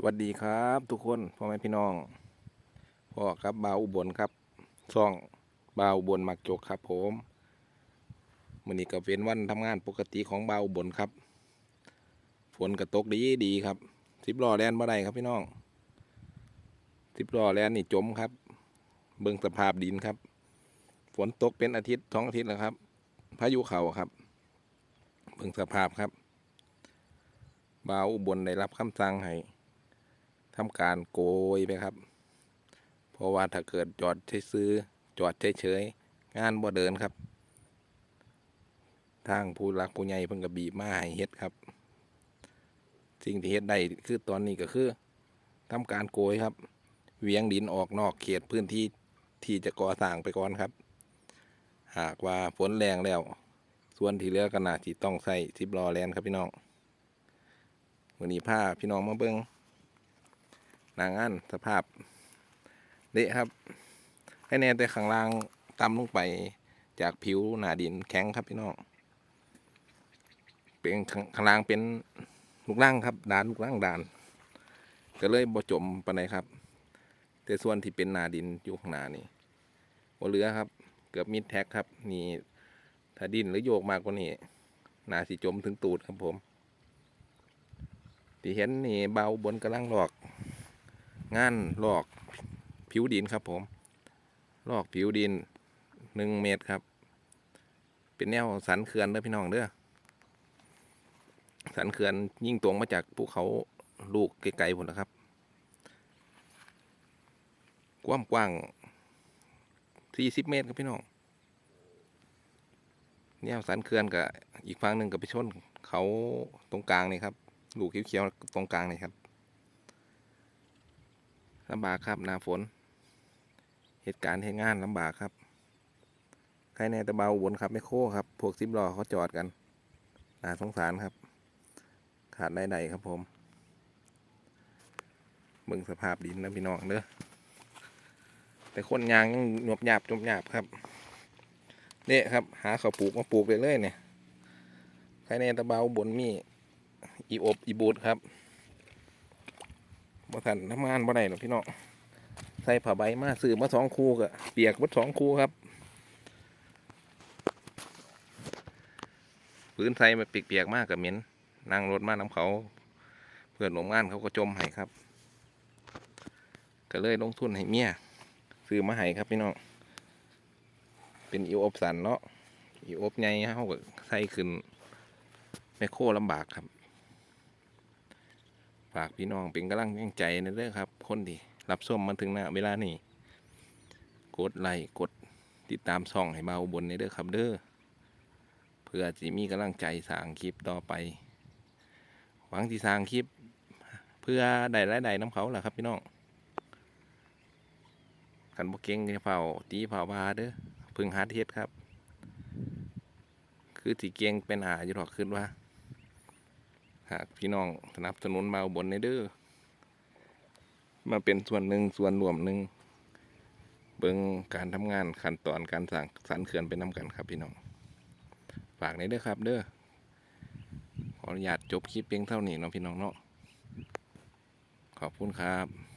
สวัสดีครับทุกคนพ่อแม่พี่น้องพ่อครับบาวอุบลครับช่องบาวอุบลมักจกครับ ผมมื้อนี้ก็เป็นวันทำงานปกติของบาวอุบลครับ ฝนก็ตกดีดีครับสิบล้อแล่นบ่ได้ครับพี่น้องสิบล้อแล่นนี่จมครับ เบิ่งสภาพดินครับ ฝนตกเป็นอาทิตย์สองอาทิตย์แล้วครับ พายุเข่าครับ เบิ่งสภาพครับบาวอุบลได้รับคำสั่งให้ ทำการโกยไปครับ เพราะว่าถ้าเกิดจอดใช้ซื้อจอดเฉยๆงานบ่เดินครับ ทางผู้รักผู้ใหญ่เพิ่งกระบีมาให้เฮ็ดครับ สิ่งที่เฮ็ดได้คือตอนนี้ก็คือทำการโกยครับเหวียงดินออกนอกเขตพื้นที่ที่จะก่อสร้างไปก่อนครับ หากว่าฝนแรงแล้ว ส่วนที่เหลือก็น่าที่ต้องใส่ทิบลอแลนครับพี่น้องวันนี้พาพี่น้องมาเบิ้ง หนางานสภาพเละครับ ให้แน่แต่ข้างล่างต่ำลงไปจากผิวหนาดินแข็งครับพี่น้องเป็นข้างล่างเป็นลูกล่างครับดานลูกล่างดาน ก็เลยบ่จมปานใดครับ แต่ส่วนที่เป็นหนาดินอยู่ข้างหน้านี่บ่เหลือครับ เกือบมิดแท็กครับ นี่ถ้าดินหรือโยกมากกว่านี้หนาสิจมถึงตูดครับผมที่เห็นนี่เบาบนกำลังหลอก งานลอกผิวดินครับผม ลอกผิวดินหนึ่งเมตรครับ เป็นแนวสันเขื่อนเด้อพี่น้องเด้อสันเขื่อนยิ่งตรงมาจากภูเขาลูกไกลๆผลนะครับ กว้างกว้างสี่สิบเมตรครับพี่น้องแนวสันเขื่อนกับอีกฝั่งหนึ่งกับไปชนเขาตรงกลางนี่ครับ ลูกเขียวๆตรงกลางนี่ครับ ลำบากครับหน้าฝน เหตุการณ์เหตุงานลำบากครับ ใครในตะเบาอุบนครับไม่โค้ครับ พวกซิบล้อเขาจอดกันน่าสงสารครับ ขาดได้ๆครับผมเบิ่งสภาพดินนะพี่น้องเด้อแต่คนยางยังหนวบหยาบจมหยาบครับเนี่ยครับ หาเขาปลูกมาปลูกเลยเลยเนี่ยใครในตะเบาบนมีอีอบอีบูดครับ บ่ทันทำงานบ่ได้หรอกพี่น้องใส่ผ้าใบมาซื้อมาสองคู่ก็เปียกวัดสองคู่ครับพื้นใส่มาเปียกๆมากกับเหม็นนั่งรถมาน้ำเขา เพื่อนหลงงานเขาก็จมให้ครับ ก็เลยลงทุนให้เมียซื้อมาให้ครับพี่น้องเป็นอีอบสันเนาะอีอบใหญ่เขาก็ใส่ขึ้นแมคโครลำบากครับากพี่น้องเป็นกำลังใจในเรื่องครับ คนที่รับส้มมาถึงหน้าเวลานี้กดไลค์กดติดตามช่องให้เบาบนในเด้อครับเด้อเพื่อจะมีกำลังใจสร้างคลิปต่อไป หวังที่สร้างคลิป เพื่อได้รายได้น้ำเขาแหละครับพี่น้องขันบกเก่งจะเผาตีเผาบาเด้อพึ่งหาร์ดเทศครับ คือที่เก่งเป็นหาอยู่หรอกขึ้นว่า หากพี่น้องสนับสนุนมาบนในเด้อมาเป็นส่วนหนึ่งส่วนรวมหนึ่งเบิ้งการทำงานขั้นตอนการสั่งสันเขื่อนเป็นน้ำกันครับพี่น้อง ฝากในเด้อครับ เด้อขออนุญาตจบคลิปเพียงเท่านี้เนาะพี่น้องเนาะขอบคุณครับ